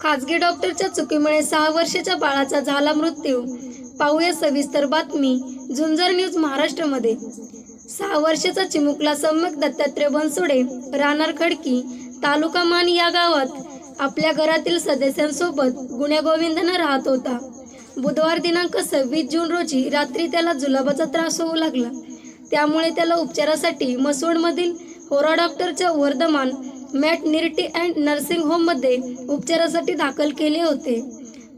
खाजगी डॉक्टरच्या चुकीमुळे सहा वर्षाच्या बाळाचा झाला मृत्यू. पाहूया सविस्तर बातमी झुंजर न्यूज महाराष्ट्रामध्ये. सहा वर्षाचा चिमुकला सम्यक दत्तात्रय बनसोडे राहणार खडकी तालुका मान या गावात. आपल्या घरातील सदस्यांसोबत गुण्यागोविंदानं राहत होता. बुधवार दिनांक सव्वीस जून रोजी रात्री त्याला जुलाबाचा त्रास होऊ लागला. त्यामुळे त्याला उपचारासाठी मसवडमधील होरा डॉक्टरच्या वर्धमान मॅटनिर्टी अँड नर्सिंग होममध्ये उपचारासाठी दाखल केले होते.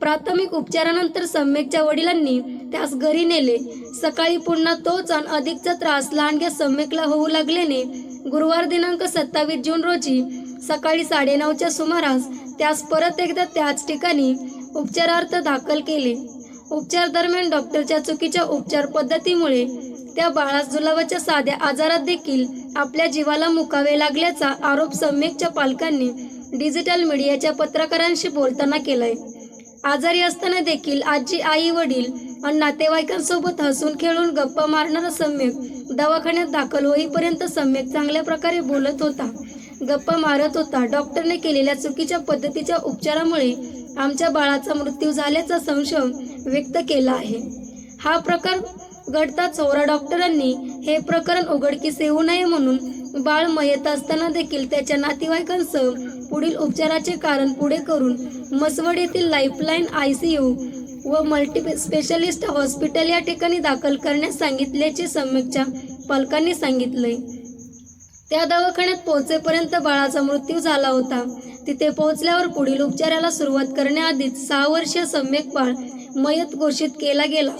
प्राथमिक उपचारानंतर सम्यकच्या वडिलांनी त्यास घरी नेले. सकाळी पुन्हा तोच आणि अधिकचा त्रास लहानग्या सम्यकला होऊ लागल्याने गुरुवार दिनांक सत्तावीस जून रोजी सकाळी साडेनऊच्या सुमारास त्यास परत एकदा त्याच ठिकाणी उपचारार्थ दाखल केले. उपचार दरम्यान डॉक्टरच्या चुकीच्या उपचार पद्धतीमुळे त्या बाळास जुलाबाच्या साध्या आजारात देखील आपल्या जीवाला मुकावे लागल्याचा आरोप सम्यकच्या पालकांनी डिजिटल मीडियाच्या पत्रकारांशी बोलताना केलाय. आजारी असताना देखील आजी आई वडील आणि नातेवाईकांसोबत हसून खेळून गप्पा मारणारा सम्यक दवाखान्यात दाखल होईपर्यंत सम्यक चांगल्या प्रकारे बोलत होता. गप्पा मारत होता. डॉक्टरने केलेल्या चुकीच्या पद्धतीच्या उपचारामुळे आमच्या बाळाचा मृत्यू झाल्याचा संशय व्यक्त केला आहे. हा प्रकार गटता चौरा डॉक्टरांनी हे प्रकरण उघडकीस येऊ नये म्हणून बाळ मयत असताना देखील त्याच्या नातेवाईकांसह पुढील उपचाराचे कारण पुढे करून मसवड येथील लाईफलाईन आय सी यू व मल्टी स्पेशालिस्ट हॉस्पिटल या ठिकाणी दाखल करण्यास सांगितल्याचे सम्यकच्या पालकांनी सांगितले त्या दवाखान्यात पोहोचेपर्यंत बाळाचा मृत्यू झाला होता. तिथे पोहोचल्यावर पुढील उपचाराला सुरुवात करण्याआधीच सहा वर्षीय सम्यक बाळ मयत घोषित केला गेला.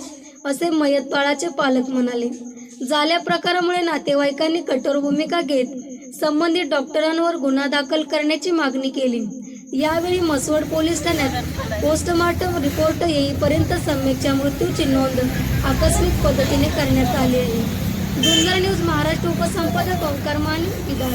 असे मयत बाळाचे पालक म्हणाले. झाल्या प्रकारामुळे नातेवाईकांनी कठोर भूमिका घेत संबंधित डॉक्टरांवर गुन्हा दाखल करण्याची मागणी केली. यावेळी मसवड पोलीस ठाण्यात पोस्टमार्टम रिपोर्ट येईपर्यंत सम्यकच्या मृत्यूची नोंद आकस्मिक पद्धतीने करण्यात आली आहे. डुंगर न्यूज महाराष्ट्र उपसंपादक ओंकार माने विधान